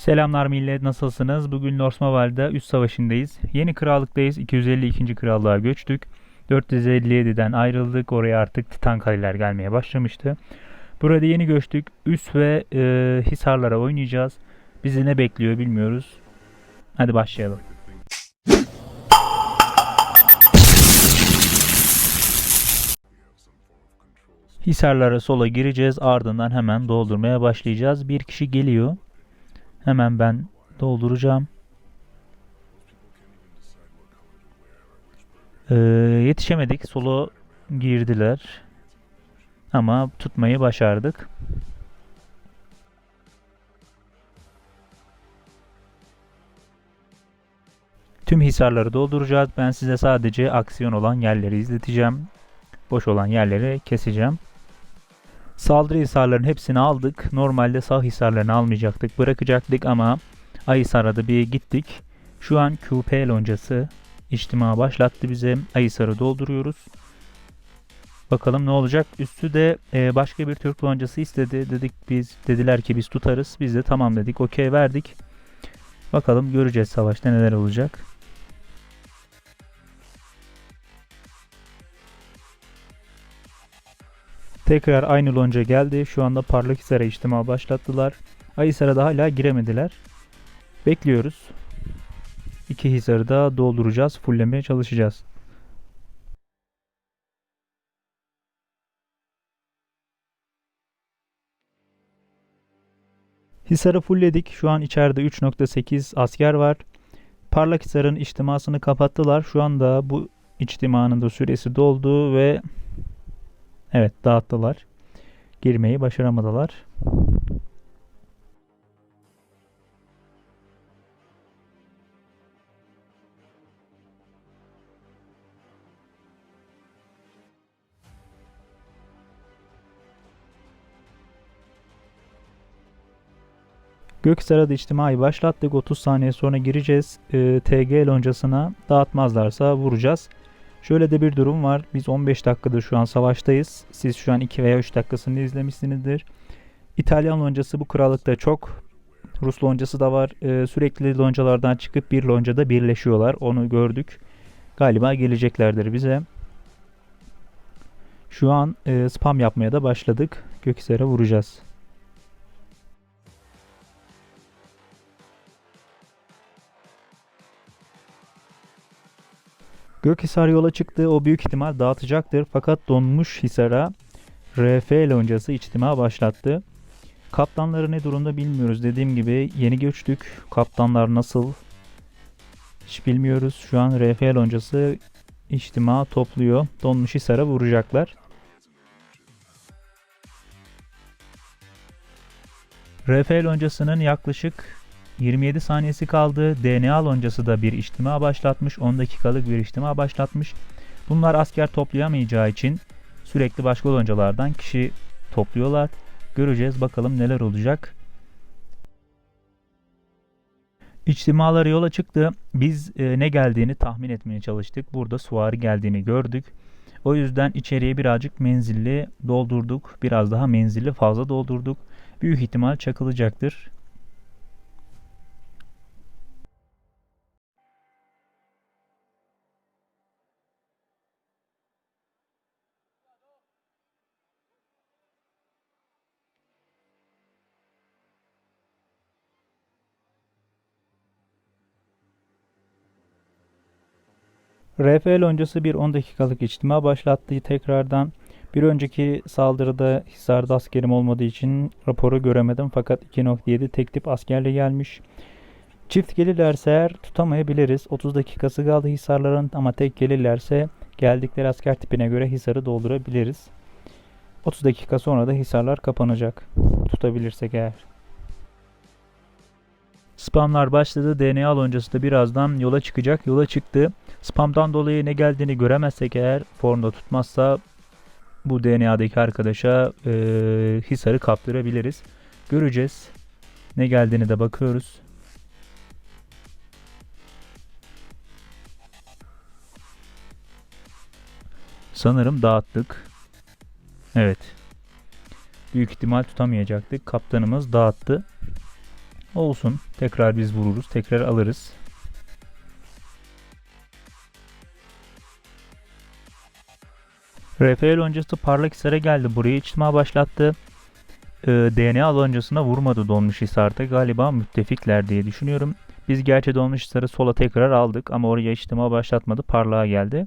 Selamlar millet nasılsınız? Bugün Norsmaval'da üst savaşındayız. Yeni krallıktayız. 252. krallığa göçtük. 457'den ayrıldık. Oraya artık Titan kaleler gelmeye başlamıştı. Burada yeni göçtük. Üst ve e, Hisarlara oynayacağız. Bizi ne bekliyor bilmiyoruz. Hadi başlayalım. Hisarlara sola gireceğiz. Ardından hemen doldurmaya başlayacağız. Bir kişi geliyor. Hemen ben dolduracağım. Ee, yetişemedik. Solo girdiler. Ama tutmayı başardık. Tüm hisarları dolduracağız. Ben size sadece aksiyon olan yerleri izleteceğim. Boş olan yerleri keseceğim. Saldırı hisarlarının hepsini aldık. Normalde sağ hisarlarını almayacaktık. Bırakacaktık ama Ayhisar'a da bir gittik. Şu an QP loncası içtima başlattı bize. Ayhisar'ı dolduruyoruz. Bakalım ne olacak. Üstü de e, başka bir Türk loncası istedi. Dedik biz dediler ki biz tutarız. Biz de tamam dedik. Okey verdik. Bakalım göreceğiz savaşta neler olacak. Tekrar aynı lonca geldi. Şu anda Parlakhisar'a içtima başlattılar. Ayhisar'a da hala giremediler. Bekliyoruz. İki hisarı da dolduracağız. Fulllemeye çalışacağız. Hisar'ı fullledik. Şu an içeride 3.8 asker var. Parlakhisar'ın içtimasını kapattılar. Şu anda bu içtimanın da süresi doldu ve Evet dağıttılar. Girmeyi başaramadılar. Gökhisar'a da içtimayı başlattık. 30 saniye sonra gireceğiz. Ee, TG loncasına dağıtmazlarsa vuracağız. Şöyle de bir durum var. Biz 15 dakikadır şu an savaştayız. Siz şu an 2 veya 3 dakikasını izlemişsinizdir. İtalyan loncası bu krallıkta çok. Rus loncası da var. Ee, sürekli loncalardan çıkıp bir loncada birleşiyorlar. Onu gördük. Galiba geleceklerdir bize. Şu an e, spam yapmaya da başladık. Gökhisar'a vuracağız. Gökhisar yola çıktı. O büyük ihtimal dağıtacaktır. Fakat donmuş Hisar'a RF loncası içtima başlattı. Kaptanları ne durumda bilmiyoruz. Dediğim gibi yeni göçtük. Kaptanlar nasıl hiç bilmiyoruz. Şu an RF loncası içtima topluyor. Donmuş Hisar'a vuracaklar. RF loncasının yaklaşık 27 saniyesi kaldı. DNA loncası da bir içtima başlatmış. 10 dakikalık bir içtima başlatmış. Bunlar asker toplayamayacağı için sürekli başka loncalardan kişi topluyorlar. Göreceğiz bakalım neler olacak. İçtimaları yola çıktı. Biz e, ne geldiğini tahmin etmeye çalıştık. Burada suvari geldiğini gördük. O yüzden içeriye birazcık menzilli doldurduk. Biraz daha menzilli fazla doldurduk. Büyük ihtimal çakılacaktır. RF loncası bir 10 dakikalık içtima başlattı tekrardan. Bir önceki saldırıda Hisar'da askerim olmadığı için raporu göremedim fakat 2.7 tek tip askerle gelmiş. Çift gelirlerse eğer tutamayabiliriz. 30 dakikası kaldı Hisarların ama tek gelirlerse geldikleri asker tipine göre Hisar'ı doldurabiliriz. 30 dakika sonra da Hisarlar kapanacak. Tutabilirsek eğer. Spamlar başladı. DNA loncası da birazdan yola çıkacak. Yola çıktı. Spamdan dolayı ne geldiğini göremezsek eğer formda tutmazsa bu DNA'daki arkadaşa e, Hisar'ı kaptırabiliriz. Göreceğiz. Ne geldiğini de bakıyoruz. Sanırım dağıttık. Evet. Büyük ihtimal tutamayacaktık. Kaptanımız dağıttı. Olsun. Tekrar biz vururuz. Tekrar alırız. Rafael öncesi Parlakhisar'a geldi. Buraya içtima başlattı. Ee, DNA loncasına vurmadı Dolmuşhisar'da. Galiba müttefikler diye düşünüyorum. Biz gerçi Dolmuşhisar'ı sola tekrar aldık ama oraya içtima başlatmadı. Parlağa geldi.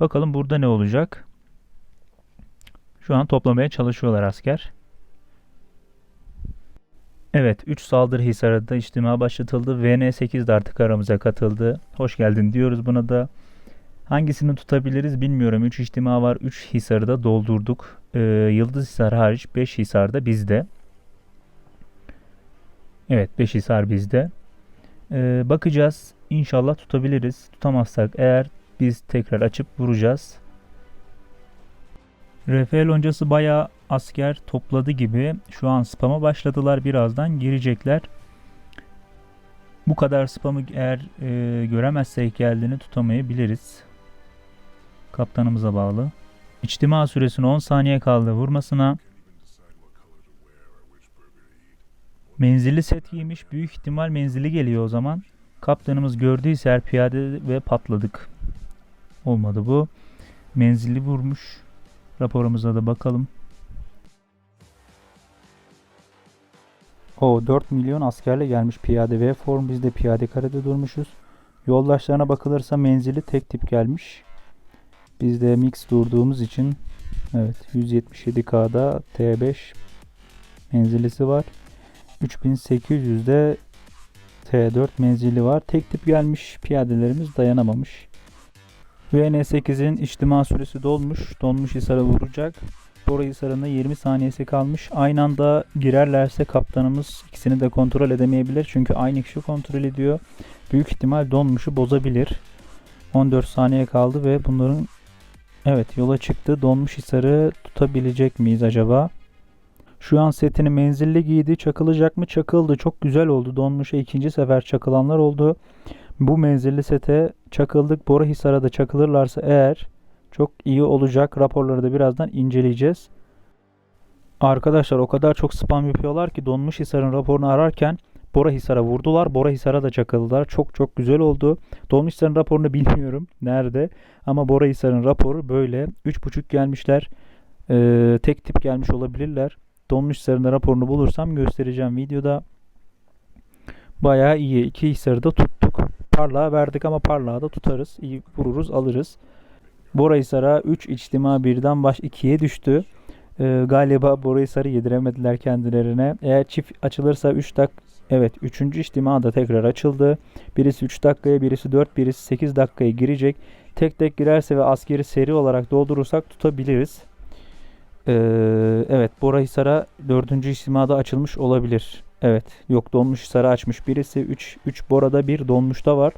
Bakalım burada ne olacak? Şu an toplamaya çalışıyorlar asker. Evet 3 saldırı Hisar'da içtima başlatıldı. VN8 de artık aramıza katıldı. Hoş geldin diyoruz buna da. Hangisini tutabiliriz bilmiyorum. 3 içtima var. 3 Hisar'ı da doldurduk. Ee, Yıldız Hisar hariç 5 Hisar da bizde. Evet 5 Hisar bizde. Ee, bakacağız. İnşallah tutabiliriz. Tutamazsak eğer biz tekrar açıp vuracağız. Rafael öncesi bayağı asker topladı gibi. Şu an spam'a başladılar. Birazdan girecekler. Bu kadar spamı eğer e, göremezsek geldiğini tutamayabiliriz. Kaptanımıza bağlı. İçtima süresine 10 saniye kaldı vurmasına. Menzilli set giymiş. Büyük ihtimal menzili geliyor o zaman. Kaptanımız gördüyse eğer piyade ve patladık. Olmadı bu. Menzilli vurmuş. Raporumuza da bakalım. O 4 milyon askerle gelmiş piyade V form. Biz de piyade karede durmuşuz. Yoldaşlarına bakılırsa menzili tek tip gelmiş. Biz de mix durduğumuz için evet 177K'da T5 menzilisi var. 3800'de T4 menzili var. Tek tip gelmiş. Piyadelerimiz dayanamamış. VN8'in içtima süresi dolmuş. Donmuş Hisar'a vuracak. Bora Hisar'ın da 20 saniyesi kalmış. Aynı anda girerlerse kaptanımız ikisini de kontrol edemeyebilir. Çünkü aynı kişi kontrol ediyor. Büyük ihtimal donmuşu bozabilir. 14 saniye kaldı ve bunların evet yola çıktı. Donmuş Hisar'ı tutabilecek miyiz acaba? Şu an setini menzilli giydi. Çakılacak mı? Çakıldı. Çok güzel oldu. Donmuş'a ikinci sefer çakılanlar oldu. Bu menzilli sete çakıldık. Bora Hisar'a da çakılırlarsa eğer çok iyi olacak. Raporları da birazdan inceleyeceğiz. Arkadaşlar o kadar çok spam yapıyorlar ki Donmuş Hisar'ın raporunu ararken Bora Hisar'a vurdular. Bora Hisar'a da çakıldılar. Çok çok güzel oldu. Donmuş Hisar'ın raporunu bilmiyorum nerede. Ama Bora Hisar'ın raporu böyle. 3.5 gelmişler. Ee, tek tip gelmiş olabilirler. Da raporunu bulursam göstereceğim videoda. Bayağı iyi. İki Hisar'ı da tuttuk. Parlağa verdik ama parlağa da tutarız. İyi vururuz alırız. Borahisar'a 3 içtima birden baş 2'ye düştü. Ee, galiba Borahisar'ı yediremediler kendilerine. Eğer çift açılırsa 3 dak Evet 3. içtima da tekrar açıldı. Birisi 3 dakikaya, birisi 4, birisi 8 dakikaya girecek. Tek tek girerse ve askeri seri olarak doldurursak tutabiliriz. Ee, evet Borahisar'a 4. içtimada açılmış olabilir. Evet yok donmuş Hisar'ı açmış birisi. 3 3 Bora'da bir donmuşta var.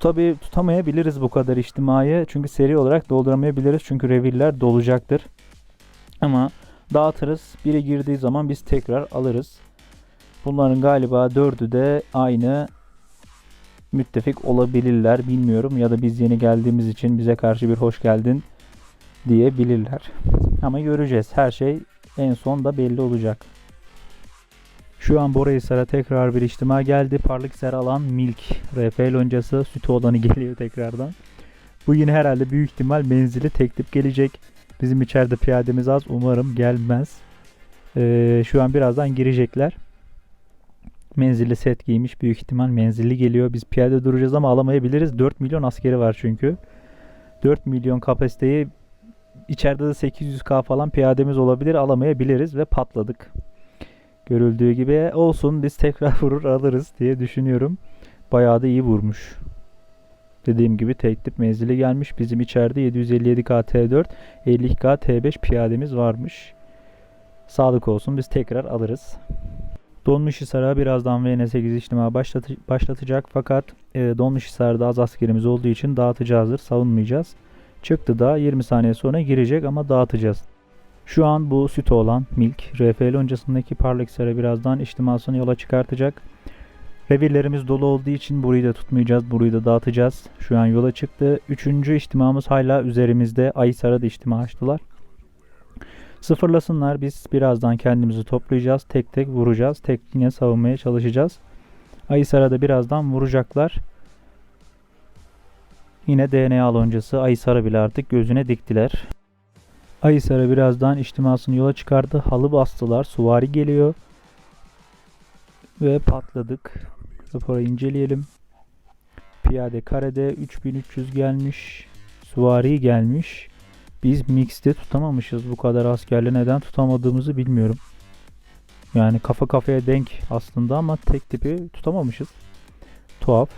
Tabi tutamayabiliriz bu kadar içtimayı. Çünkü seri olarak dolduramayabiliriz. Çünkü revirler dolacaktır. Ama dağıtırız. Biri girdiği zaman biz tekrar alırız. Bunların galiba dördü de aynı müttefik olabilirler. Bilmiyorum. Ya da biz yeni geldiğimiz için bize karşı bir hoş geldin diyebilirler. Ama göreceğiz. Her şey en son da belli olacak. Şu an Borahisar'a tekrar bir içtima geldi. Parlakhisar alan Milk. RF loncası sütü olanı geliyor tekrardan. Bu yine herhalde büyük ihtimal menzili tek tip gelecek. Bizim içeride piyademiz az. Umarım gelmez. Ee, şu an birazdan girecekler. Menzilli set giymiş. Büyük ihtimal menzilli geliyor. Biz piyade duracağız ama alamayabiliriz. 4 milyon askeri var çünkü. 4 milyon kapasiteyi içeride de 800k falan piyademiz olabilir. Alamayabiliriz ve patladık. Görüldüğü gibi olsun biz tekrar vurur alırız diye düşünüyorum. Bayağı da iyi vurmuş. Dediğim gibi tek tip menzili gelmiş. Bizim içeride 757K T4, 52K T5 piyademiz varmış. Sağlık olsun biz tekrar alırız. Donmuş Hisar'a birazdan VN8 içtima başlatı başlatacak fakat e, Donmuş Hisar'da az askerimiz olduğu için dağıtacağızdır, savunmayacağız. Çıktı da 20 saniye sonra girecek ama dağıtacağız. Şu an bu sütü olan Milk, RFL öncesindeki Parlaksar'a birazdan içtimasını yola çıkartacak. Revirlerimiz dolu olduğu için burayı da tutmayacağız, burayı da dağıtacağız. Şu an yola çıktı. Üçüncü içtimamız hala üzerimizde. Ayısar'a da içtima açtılar. Sıfırlasınlar biz birazdan kendimizi toplayacağız. Tek tek vuracağız. Tek yine savunmaya çalışacağız. Ayısar'a da birazdan vuracaklar. Yine DNA loncası Ayısar'a bile artık gözüne diktiler. Ayısar'a birazdan içtimasını yola çıkardı. Halı bastılar. Suvari geliyor. Ve patladık. Raporu inceleyelim. Piyade karede 3300 gelmiş. Suvari gelmiş. Biz mixte tutamamışız bu kadar askerle. Neden tutamadığımızı bilmiyorum. Yani kafa kafaya denk aslında ama tek tipi tutamamışız. Tuhaf.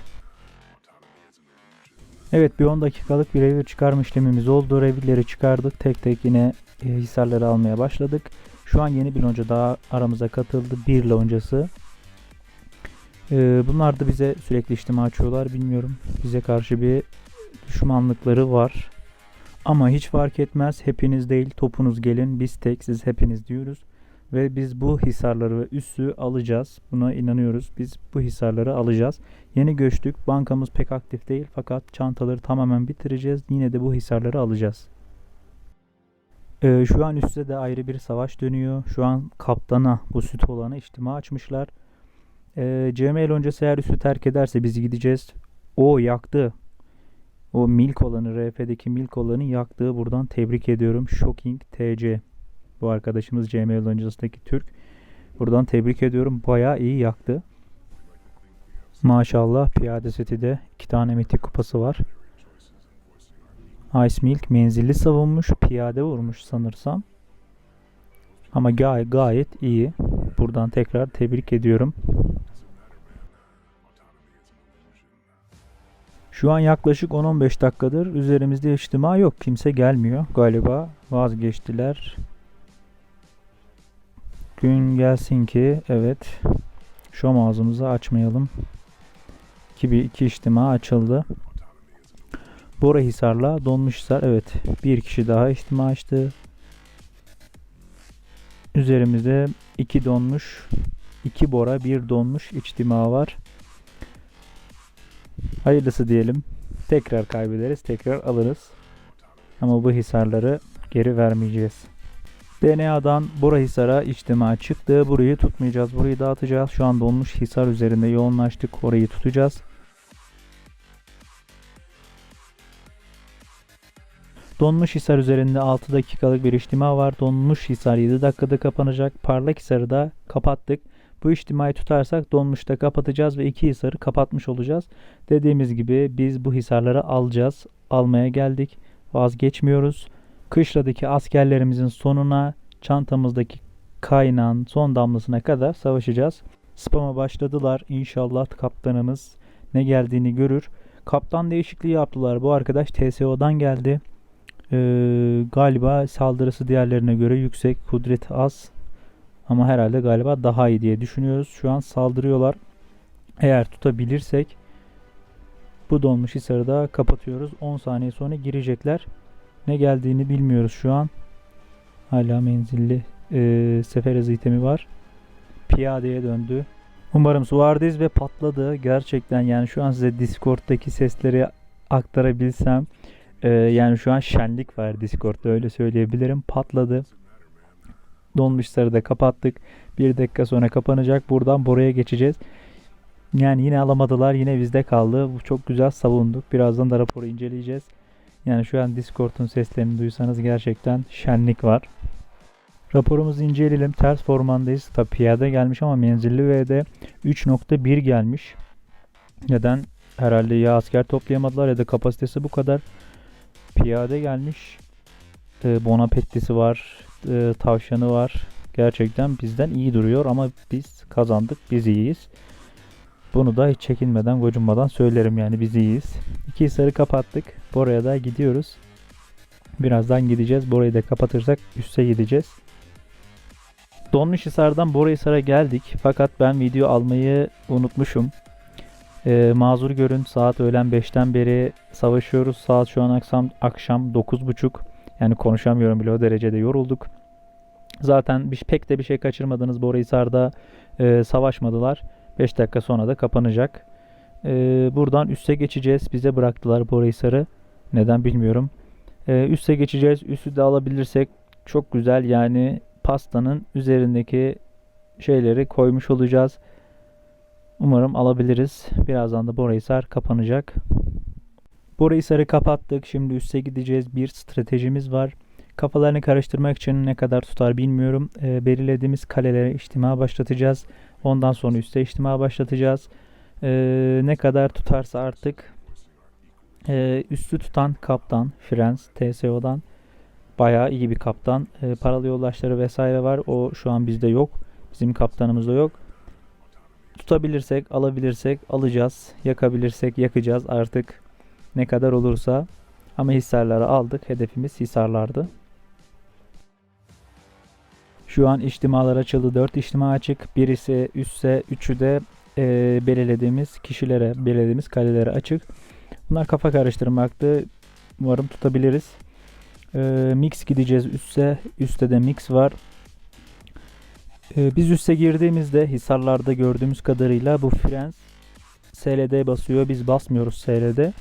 Evet bir 10 dakikalık bir revir çıkarma işlemimiz oldu. Revirleri çıkardık. Tek tek yine e, hisarları almaya başladık. Şu an yeni bir lonca daha aramıza katıldı. Bir loncası. E, bunlar da bize sürekli içtima açıyorlar. Bilmiyorum. Bize karşı bir düşmanlıkları var. Ama hiç fark etmez. Hepiniz değil topunuz gelin. Biz tek siz hepiniz diyoruz. Ve biz bu hisarları ve üssü alacağız. Buna inanıyoruz. Biz bu hisarları alacağız. Yeni göçtük. Bankamız pek aktif değil fakat çantaları tamamen bitireceğiz. Yine de bu hisarları alacağız. Ee, şu an üstte de ayrı bir savaş dönüyor. Şu an kaptana bu süt olanı içtima açmışlar. Ee, CML öncesi eğer üssü terk ederse biz gideceğiz. O yaktı. O milk olanı RF'deki milk olanı yaktığı buradan tebrik ediyorum. Shocking TC. Bu arkadaşımız CML öncesindeki Türk. Buradan tebrik ediyorum. Bayağı iyi yaktı. Maşallah piyade seti de iki tane mitik kupası var. Ice Milk menzilli savunmuş. Piyade vurmuş sanırsam. Ama gay gayet iyi. Buradan tekrar tebrik ediyorum. Şu an yaklaşık 10-15 dakikadır üzerimizde içtima yok. Kimse gelmiyor. Galiba vazgeçtiler. Gün gelsin ki evet şom ağzımızı açmayalım. İki, bir, iki içtima açıldı. Bora Hisar'la Donmuş Hisar evet bir kişi daha içtima açtı. Üzerimizde iki donmuş, iki Bora, bir donmuş içtima var. Hayırlısı diyelim. Tekrar kaybederiz, tekrar alırız. Ama bu hisarları geri vermeyeceğiz. DNA'dan Bora Hisar'a içtima çıktı. Burayı tutmayacağız. Burayı dağıtacağız. Şu an donmuş Hisar üzerinde yoğunlaştık. Orayı tutacağız. Donmuş Hisar üzerinde 6 dakikalık bir içtima var. Donmuş Hisar 7 dakikada kapanacak. Parlak Hisar'ı da kapattık. Bu içtimayı tutarsak donmuşta kapatacağız ve iki hisarı kapatmış olacağız. Dediğimiz gibi biz bu hisarları alacağız. Almaya geldik. Vazgeçmiyoruz. Kışladaki askerlerimizin sonuna çantamızdaki kaynağın son damlasına kadar savaşacağız. Spam'a başladılar. İnşallah kaptanımız ne geldiğini görür. Kaptan değişikliği yaptılar. Bu arkadaş TSO'dan geldi. Ee, galiba saldırısı diğerlerine göre yüksek. Kudret az. Ama herhalde galiba daha iyi diye düşünüyoruz. Şu an saldırıyorlar. Eğer tutabilirsek bu donmuş hisarı da kapatıyoruz. 10 saniye sonra girecekler. Ne geldiğini bilmiyoruz şu an. Hala menzilli e, sefer hızı itemi var. Piyadeye döndü. Umarım Suardiz ve patladı. Gerçekten yani şu an size Discord'daki sesleri aktarabilsem. E, yani şu an şenlik var Discord'da öyle söyleyebilirim. Patladı. Donmuşları da kapattık. Bir dakika sonra kapanacak. Buradan buraya geçeceğiz. Yani yine alamadılar. Yine bizde kaldı. Bu çok güzel savunduk. Birazdan da raporu inceleyeceğiz. Yani şu an Discord'un seslerini duysanız gerçekten şenlik var. Raporumuzu inceleyelim. Ters formandayız. Tabi piyade gelmiş ama menzilli V'de 3.1 gelmiş. Neden? Herhalde ya asker toplayamadılar ya da kapasitesi bu kadar. Piyade gelmiş. E, Bonapettisi var. E, tavşanı var. Gerçekten bizden iyi duruyor ama biz kazandık. Biz iyiyiz. Bunu da hiç çekinmeden, gocunmadan söylerim yani biz iyiyiz. İki hisarı kapattık. Bora'ya da gidiyoruz. Birazdan gideceğiz. Bora'yı da kapatırsak üste gideceğiz. Donmuş Hisar'dan Bora Hisar'a geldik. Fakat ben video almayı unutmuşum. Ee, mazur görün saat öğlen 5'ten beri savaşıyoruz. Saat şu an akşam, akşam 9.30. Yani konuşamıyorum bile o derecede yorulduk. Zaten bir, pek de bir şey kaçırmadınız. Bora Hisar'da e, savaşmadılar. 5 dakika sonra da kapanacak. Ee, buradan üste geçeceğiz. Bize bıraktılar Borahisar'ı. Neden bilmiyorum. Ee, üste geçeceğiz. Üstü de alabilirsek çok güzel yani pastanın üzerindeki şeyleri koymuş olacağız. Umarım alabiliriz. Birazdan da Borahisar kapanacak. Borahisar'ı kapattık. Şimdi üste gideceğiz. Bir stratejimiz var. Kafalarını karıştırmak için ne kadar tutar bilmiyorum. E, belirlediğimiz kalelere içtima başlatacağız. Ondan sonra üste içtima başlatacağız. E, ne kadar tutarsa artık e, üstü tutan kaptan Frens TSO'dan bayağı iyi bir kaptan. E, paralı yoldaşları vesaire var. O şu an bizde yok. Bizim kaptanımızda yok. Tutabilirsek, alabilirsek alacağız. Yakabilirsek yakacağız artık. Ne kadar olursa. Ama hisarları aldık. Hedefimiz hisarlardı. Şu an içtimalar açıldı. 4 içtima açık. Birisi üsse, üçü de e, belirlediğimiz kişilere, belirlediğimiz kalelere açık. Bunlar kafa karıştırmaktı. Umarım tutabiliriz. E, mix gideceğiz üsse. Üste de mix var. E, biz üste girdiğimizde Hisarlarda gördüğümüz kadarıyla bu Frens SLD basıyor. Biz basmıyoruz SLD.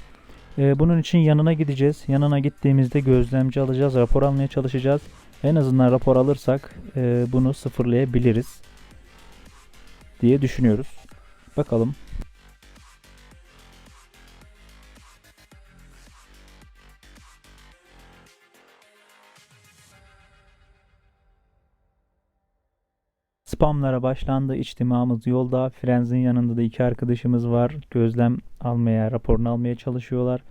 E, bunun için yanına gideceğiz. Yanına gittiğimizde gözlemci alacağız. Rapor almaya çalışacağız. En azından rapor alırsak e, bunu sıfırlayabiliriz diye düşünüyoruz. Bakalım. Spamlara başlandı. İçtimamız yolda. Frenz'in yanında da iki arkadaşımız var. Gözlem almaya, raporunu almaya çalışıyorlar.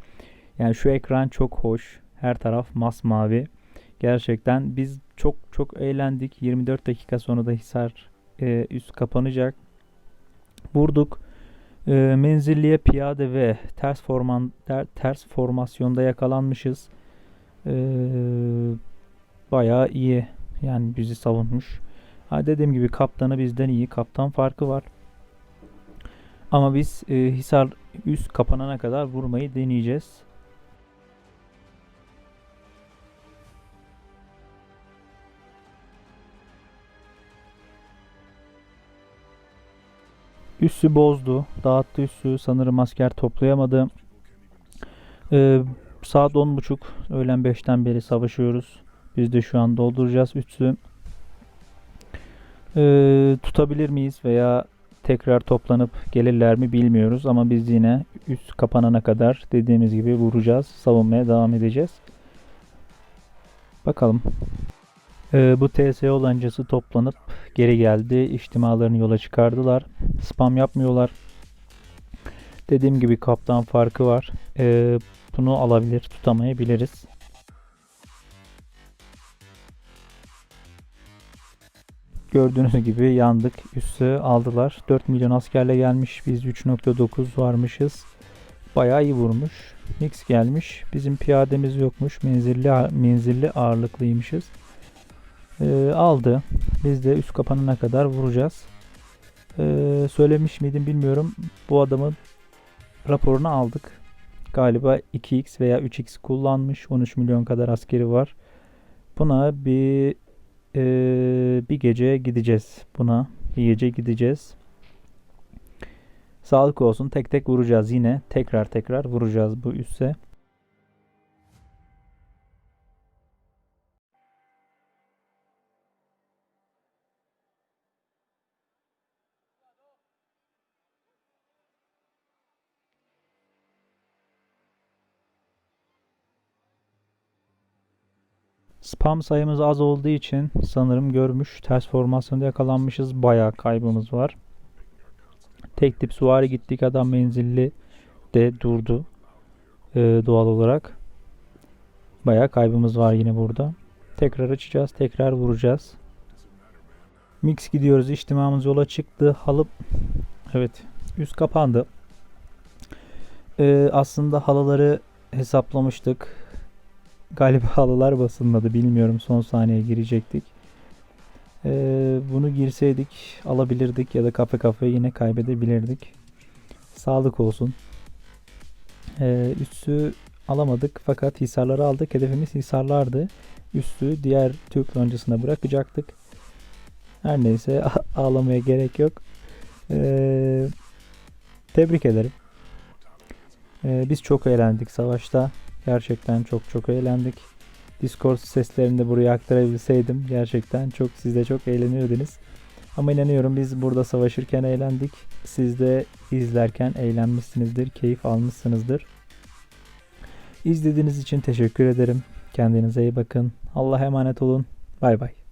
Yani şu ekran çok hoş. Her taraf masmavi. Gerçekten biz çok çok eğlendik. 24 dakika sonra da Hisar e, üst kapanacak. Vurduk. E, menzilliye piyade ve ters forman ter, ters formasyonda yakalanmışız. E, bayağı iyi. Yani bizi savunmuş. Ha dediğim gibi kaptanı bizden iyi. Kaptan farkı var. Ama biz e, Hisar üst kapanana kadar vurmayı deneyeceğiz. Üssü bozdu. Dağıttı üssü. Sanırım asker toplayamadı. Ee, saat 10.30 öğlen 5'ten beri savaşıyoruz. Biz de şu an dolduracağız üssü. Ee, tutabilir miyiz veya tekrar toplanıp gelirler mi bilmiyoruz ama biz yine üst kapanana kadar dediğimiz gibi vuracağız. Savunmaya devam edeceğiz. Bakalım. Ee, bu TSO lancası toplanıp geri geldi. İçtimalarını yola çıkardılar. Spam yapmıyorlar. Dediğim gibi kaptan farkı var. Ee, bunu alabilir, tutamayabiliriz. Gördüğünüz gibi yandık. Üstü aldılar. 4 milyon askerle gelmiş. Biz 3.9 varmışız. Bayağı iyi vurmuş. Mix gelmiş. Bizim piyademiz yokmuş. Menzilli menzilli ağırlıklıymışız. Ee, aldı. Biz de üst kapanana kadar vuracağız. Ee, söylemiş miydim bilmiyorum. Bu adamın raporunu aldık. Galiba 2x veya 3x kullanmış. 13 milyon kadar askeri var. Buna bir ee, bir gece gideceğiz buna. Bir gece gideceğiz. Sağlık olsun. Tek tek vuracağız yine. Tekrar tekrar vuracağız bu üsse. Spam sayımız az olduğu için sanırım görmüş. Ters formasyonda yakalanmışız. Bayağı kaybımız var. Tek tip suvari gittik. Adam menzilli de durdu. Ee, doğal olarak. Bayağı kaybımız var yine burada. Tekrar açacağız. Tekrar vuracağız. Mix gidiyoruz. İçtimamız yola çıktı. Halı evet üst kapandı. Ee, aslında halıları hesaplamıştık Galiba halılar basılmadı. Bilmiyorum son saniye girecektik. Ee, bunu girseydik alabilirdik ya da kafe kafe yine kaybedebilirdik. Sağlık olsun. Ee, üstü alamadık fakat hisarları aldık. Hedefimiz hisarlardı. Üstü diğer Türk loncasına bırakacaktık. Her neyse ağlamaya gerek yok. Ee, tebrik ederim. Ee, biz çok eğlendik savaşta. Gerçekten çok çok eğlendik. Discord seslerini de buraya aktarabilseydim gerçekten çok siz de çok eğleniyordunuz. Ama inanıyorum biz burada savaşırken eğlendik. Siz de izlerken eğlenmişsinizdir, keyif almışsınızdır. İzlediğiniz için teşekkür ederim. Kendinize iyi bakın. Allah'a emanet olun. Bay bay.